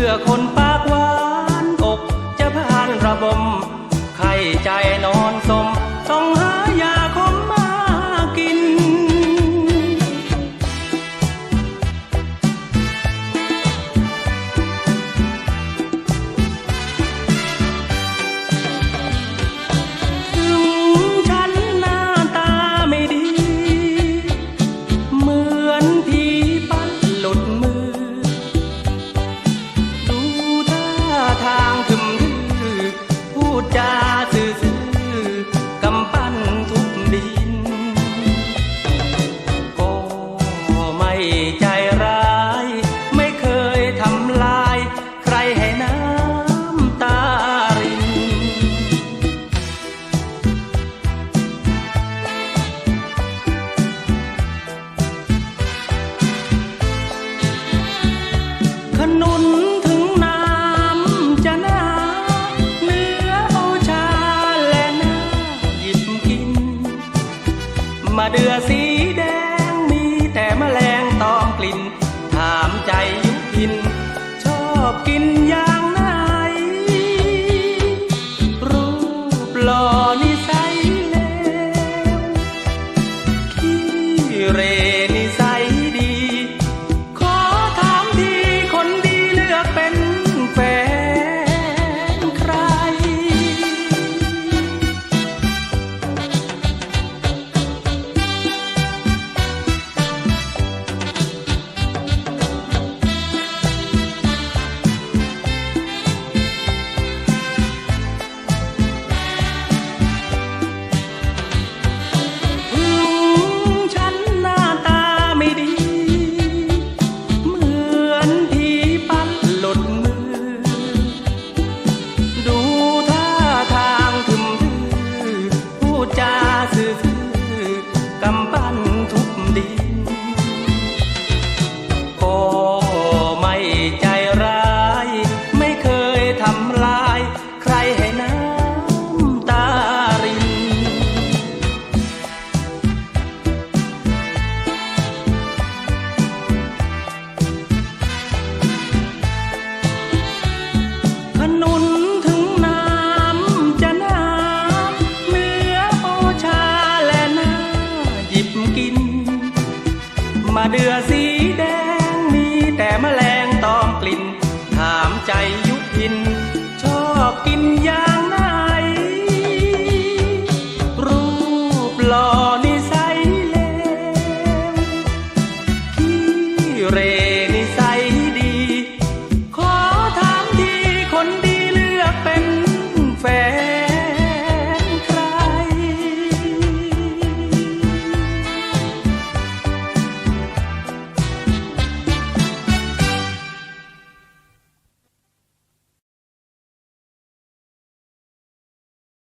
ชื่อคนปากหวานอกจะผ่านระบมไข้ใจนอนสม ใจร้าย ไม่เคยทำลาย ใครให้น้ำตาริน ขนุนถึงน้ำจะหนาเนื้อโอชาและน้าหยิบกิน มาเดือสี อบกินอย่างไหน รูปหล่อนิสัยเลวขี้เร เดือสีแดงมีแต่แมลงตอมกลิ่น ถามใจยุพิน ชอบกินยางไหรูปหล่อนสัยเลวขี้เร